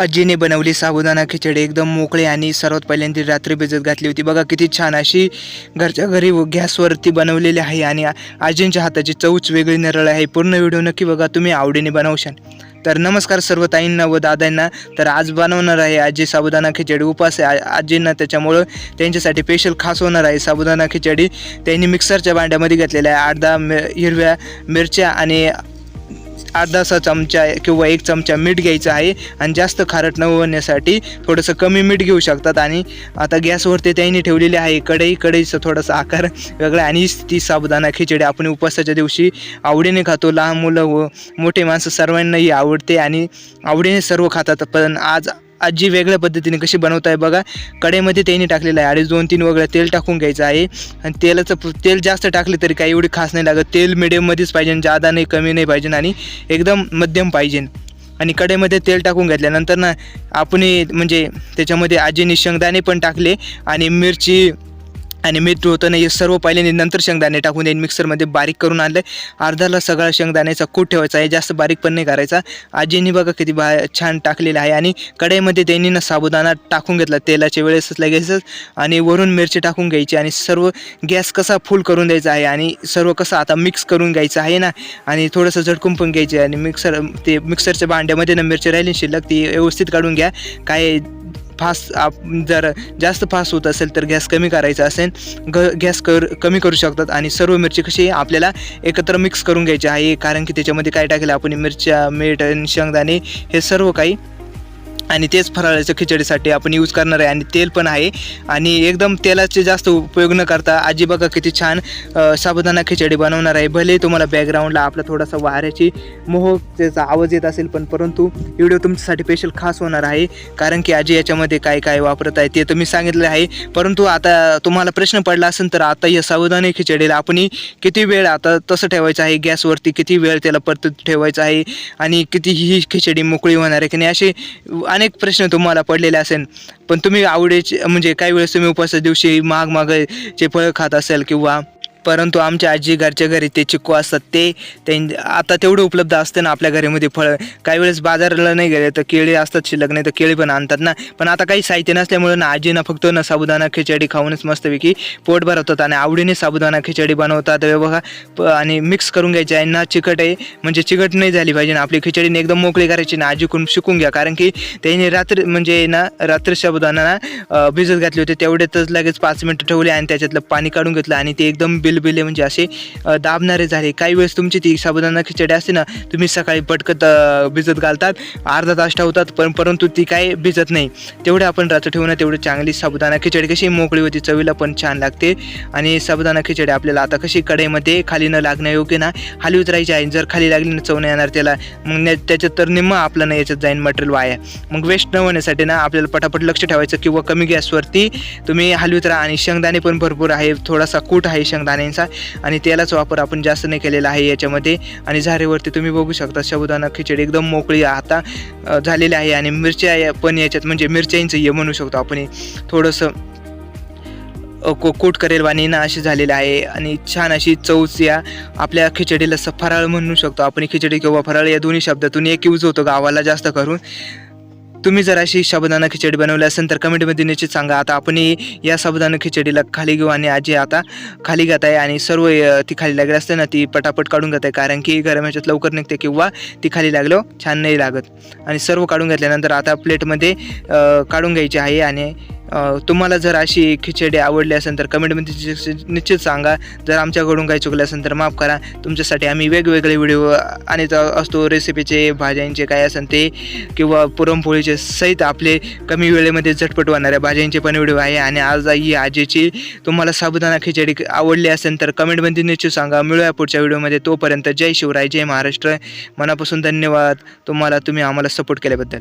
आजीने बनवली साबुदाणा खिचडी एकदम मोकळी आणि सर्वात पहिल्यांदा रात्री भिजत घातली होती. बघा किती छान अशी घरच्या घरी गॅसवरती बनवलेली आहे आणि आजींच्या हाताची चवच वेगळी निरळ आहे. पूर्ण व्हिडिओ नक्की बघा तुम्ही आवडीने बनवशाल तर नमस्कार सर्व ताईंना व दादांना. तर आज बनवणार आहे आजी साबुदाणा खिचडी. उपास आहे आजींना त्याच्यामुळं त्यांच्यासाठी स्पेशल खास होणार आहे साबुदाणा खिचडी. त्यांनी मिक्सरच्या भांड्यामध्ये घेतलेल्या आहे. अर्धा मि हिरव्या मिरच्या आणि अर्धासा चमचा किंवा एक चमचा मीठ घ्यायचं आहे आणि जास्त खारट न होण्यासाठी थोडंसं कमी मीठ घेऊ शकतात. आणि आता गॅसवरती त्यांनी ठेवलेली आहे कढई. कढईचा थोडासा आकार वेगळा आणि ती साबुदाणा खिचडी आपण उपवासाच्या दिवशी आवडीने खातो. लहान मुलं व मोठे माणसं सर्वांनाही आवडते आणि आवडीने सर्व खातात. पण आज आजी वेगळ्या पद्धतीने कशी बनवत आहे बघा. कढईमध्ये त्यांनी टाकलेलं आहे अडीच दोन तीन वगैरे तेल टाकून घ्यायचं आहे. आणि तेलाचं तेल जास्त टाकले तरी काही एवढी खास नाही लागत. तेल मिडियममध्येच पाहिजे जादा नाही कमी नाही पाहिजे आणि एकदम मध्यम पाहिजे. आणि कढईमध्ये तेल टाकून घेतल्यानंतर ना आपण म्हणजे त्याच्यामध्ये आजीने शेंगदाणे पण टाकले आणि मिरची आणि मीठ होतं नाही हे सर्व पहिल्यांदा नंतर शेंगदाणे टाकून देईन मिक्सरमध्ये बारीक करून आणलं अर्धाला सगळा शेंगदाण्याचा कूट ठेवायचा आहे. जास्त बारीक पण नाही करायचा. आजींनी बघा किती बा छान टाकलेलं आहे. आणि कढईमध्ये त्यांनी ना साबुदाणा टाकून घेतला. तेलाच्या वेळेसच लगेचच. आणि वरून मिरची टाकून घ्यायची. आणि सर्व गॅस कसा फुल करून द्यायचा आहे. आणि सर्व कसं आता मिक्स करून घ्यायचं आहे ना. आणि थोडंसं झटकून पण घ्यायचे. आणि मिक्सर ते मिक्सरच्या भांड्यामध्ये ना मिरची राहिली शिल्लक ती व्यवस्थित काढून घ्या. काय फास्ट आप जर जास्त फास्ट होत असेल तर गॅस कमी करायचा असेल ग गॅस कर कमी करू शकतात आणि सर्व मिरची कशी आपल्याला एकत्र मिक्स करून घ्यायची आहे कारण की त्याच्यामध्ये काय टाकेल आपण मिरच्या मीठ आणि शेंगदाणे हे सर्व काही आणि तेच फराळाच्या खिचडीसाठी आपण यूज करणार आहे. आणि तेल पण आहे. आणि एकदम तेलाचे जास्त उपयोग न करता आजी बघा किती छान अ, साबुदाणा खिचडी बनवणार आहे. भले तुम्हाला बॅकग्राऊंडला आपला थोडासा वाऱ्याची मोह त्याचा आवाज येत असेल पण परंतु व्हिडिओ तुमच्यासाठी स्पेशल खास होणार आहे. कारण की आजी याच्यामध्ये काय काय वापरत आहे ते तुम्ही सांगितले आहे. परंतु आता तुम्हाला प्रश्न पडला असेल तर आता या साबुदाणे खिचडीला आपण किती वेळ आता तसं ठेवायचं आहे? गॅसवरती किती वेळ त्याला परत ठेवायचं आहे? आणि किती ही खिचडी मोकळी होणार आहे की नाही? असे अनेक प्रश्न तुम्हाला पडलेले असेल पण तुम्ही आवडीचे म्हणजे काही वेळेस तुम्ही उपवासाच्या दिवशी माग माग फळं खात असेल किंवा परंतु आमच्या आजी घरच्या घरी ते चिक्कू असतात ते त्यां आता तेवढं उपलब्ध असतं ना आपल्या घरीमध्ये फळं. काही वेळेस बाजाराला नाही गेले तर केळी असतात शिल्लक नाही तर केळी पण आणतात ना. पण आता काही साहित्य नसल्यामुळं ना आजीनं फक्त ना साबुदाणा खिचडी खाऊनच मस्तपैकी पोट भरवतात आणि आवडीने साबुदाणा खिचडी बनवतात. बघा आणि मिक्स करून घ्यायचे आहे. ना चिकट आहे म्हणजे चिकट नाही झाली पाहिजे ना. आपली खिचडीने एकदम मोकळी करायची ना. आजीकडून शिकून घ्या. कारण की त्यांनी रात्री म्हणजे ना रात्री साबुदाणा ना अं, भिजत घातले होते. तेवढ्यातच लगेच पाच मिनटं ठेवले आणि त्याच्यातलं पाणी काढून घेतलं आणि ते एकदम बिलबिले म्हणजे असे दाबणारे झाले. काही वेळेस तुमची ती साबुदाणा खिचडी असते ना तुम्ही सकाळी पटकत भिजत घालतात. अर्धा तास ठेवतात पण परंतु ती काय भिजत नाही. तेवढे आपण रात्र ठेवणं तेवढी चांगली साबुदाणा खिचडी कशी मोकळी होती चवीला पण छान लागते. आणि साबुदाणा खिचडी आपल्याला आता कशी कढईमध्ये खाली न लागण्यायोग्य ना हलवीत राहायची आहे. जर खाली लागली ना चव नाही येणार त्याला. मग त्याच्यात तर निम्म आपलं ना याच्यात जाईन मटेरियल वाया. मग वेस्ट न होण्यासाठी ना आपल्याला पटापट लक्ष ठेवायचं किंवा कमी गॅसवरती तुम्ही हलवीत राहा. आणि शेंगदाणे पण भरपूर आहे. थोडासा कूट आहे शेंगदाणे. शेंगदाण्यांचा आणि तेलाचा वापर आपण जास्त नाही केलेला आहे याच्यामध्ये. आणि झारेवरती तुम्ही बघू शकता साबुदाणा खिचडी एकदम मोकळी आता झालेली आहे. आणि मिरच्या या- पण याच्यात म्हणजे मिरच्यांचं हे म्हणू शकतो आपण. थोडंसं को कोट करेल वाणी ना अशी झालेली आहे. आणि छान अशी चवच या आपल्या खिचडीला फराळ म्हणू शकतो आपण. खिचडी किंवा फराळ या दोन्ही शब्दातून एक यूज होतो गावाला जास्त करून. तुम्ही जर अशी साबुदाणा खिचडी बनवली असेल तर कमेंटमध्ये निश्चित सांगा. आता आपण या साबुदाणा खिचडीला खाली घेऊ आणि आजी आता खाली घेत आहे आणि सर्व ती खाली लागली असते ना ती पटापट काढून घेत आहे. कारण की गरम ह्याच्यात लवकर निघते किंवा ती खाली लागलो हो, छान नाही लागत. आणि सर्व काढून घेतल्यानंतर आता प्लेटमध्ये काढून घ्यायची आहे आणि तुम्हाला जर अशी खिचडी आवडली असेल तर कमेंटमध्ये निश्चित- सांगा. जर आमच्याकडून काही चुकलं असेल तर माफ करा. तुमच्यासाठी आम्ही वेगवेगळे व्हिडिओ आणत असतो रेसिपीचे भाज्यांचे काय असेल ते किंवा पुरणपोळीचे सहित आपले कमी वेळेमध्ये झटपट होणाऱ्या भाज्यांचे पण व्हिडिओ आहे. आणि आज ही आजीची तुम्हाला साबुदाणा खिचडी आवडली असेल तर कमेंटमध्ये निश्चित सांगा. मिळूया पुढच्या व्हिडिओमध्ये तोपर्यंत जय शिवराय जय महाराष्ट्र. मनापासून धन्यवाद. तुम्हाला तुम्ही आम्हाला सपोर्ट केल्याबद्दल.